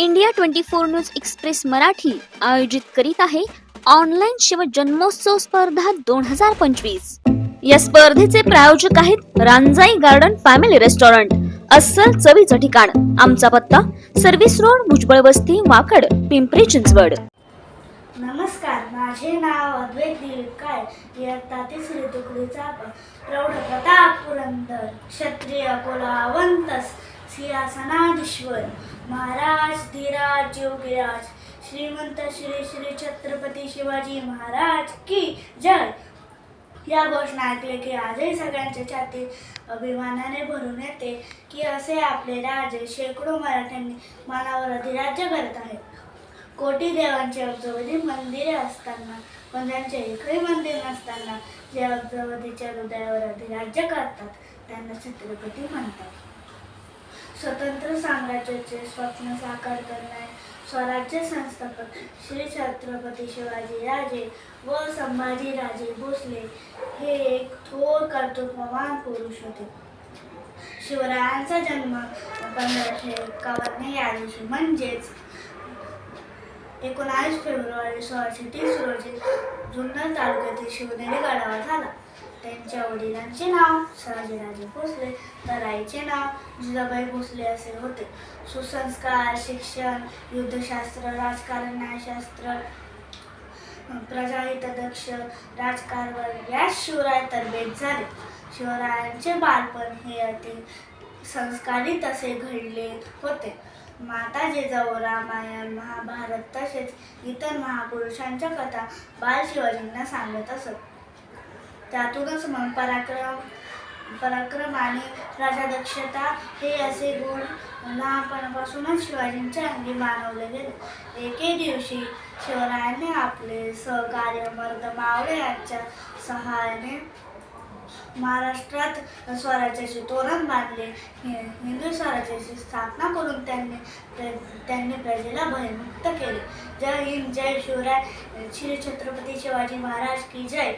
India twenty four news express Marathi आयोजित करीत आहे ऑनलाईन शिव जन्मोत्सव स्पर्धा दोन हजार पंचवीस. या स्पर्धेचे प्रायोजक आहेत रांजाई गार्डन फॅमिली रेस्टॉरंट अस्सल चवीचं ठिकाण आमचा पत्ता सर्व्हिस रोड भुजबळ वस्ती वाकड पिंपरी चिंचवड. नमस्कार माझे नाव अद्वैत दिलीप इयत्ता तिसरी तुकडीचा प्रौढ प्रताप पुरंदर क्षत्रिय कुलावंतस सिंहासनाधीश्वर महाराज धीराज योगीराज श्रीमंत श्री श्री छत्रपती शिवाजी महाराज की जय. या घोषणा ऐकले की आजही सगळ्यांच्या छाती अभिमानाने भरून येते की असे आपले राजे शेकडो मराठ्यांनी मानावर अधिराज्य करत आहेत. कोटी देवांची अब्जावधी मंदिरे असताना पण त्यांचे एकही मंदिर नसताना जे अब्जावधीच्या हृदयावर अधिराज्य करतात त्यांना छत्रपती म्हणतात. स्वतंत्र साम्राज्याचे स्वप्न साकार करणारे स्वराज्य संस्थापक श्री छत्रपती शिवाजी राजे व संभाजी राजे भोसले हे एक थोर कर्तृत्ववान पुरुष होते. शिवरायांचा जन्म पंधराशे एकावन्न या दिवशी म्हणजेच एकोणावीस फेब्रुवारी सोळाशे तीस रोजी जुन्नर तालुक्यातील शिवनेरी गडावर झाला. त्यांच्या वडिलांचे नाव शहाजीराजे भोसले तर आईचे नाव जिजाबाई भोसले असे होते. सुसंस्कार शिक्षण युद्धशास्त्र राजकारण न्यायशास्त्र प्रजाहितदक्ष राजकारभार यात शिवराय तरबेज झाले. शिवरायांचे बालपण हे अति संस्कारित असे घडले होते. माता जिजाऊ रामायण महाभारत तसेच इतर महापुरुषांच्या कथा बाल शिवाजींना सांगत असत. त्यातूनच मग पराक्रम पराक्रम आणि राजादक्षता हे असे गुण लहानपणापासूनच शिवाजींच्या अंगी मानवले गेले. एके दिवशी शिवरायांनी आपले सहकार्य मर्द मावळे यांच्या सहाय्याने महाराष्ट्रात स्वराज्याचे तोरण बांधले. हिंदू स्वराज्याची स्थापना करून त्यांनी त्यांनी प्रजेला भयमुक्त केले. जय हिंद जय शिवराय. श्री छत्रपती शिवाजी महाराज की जय.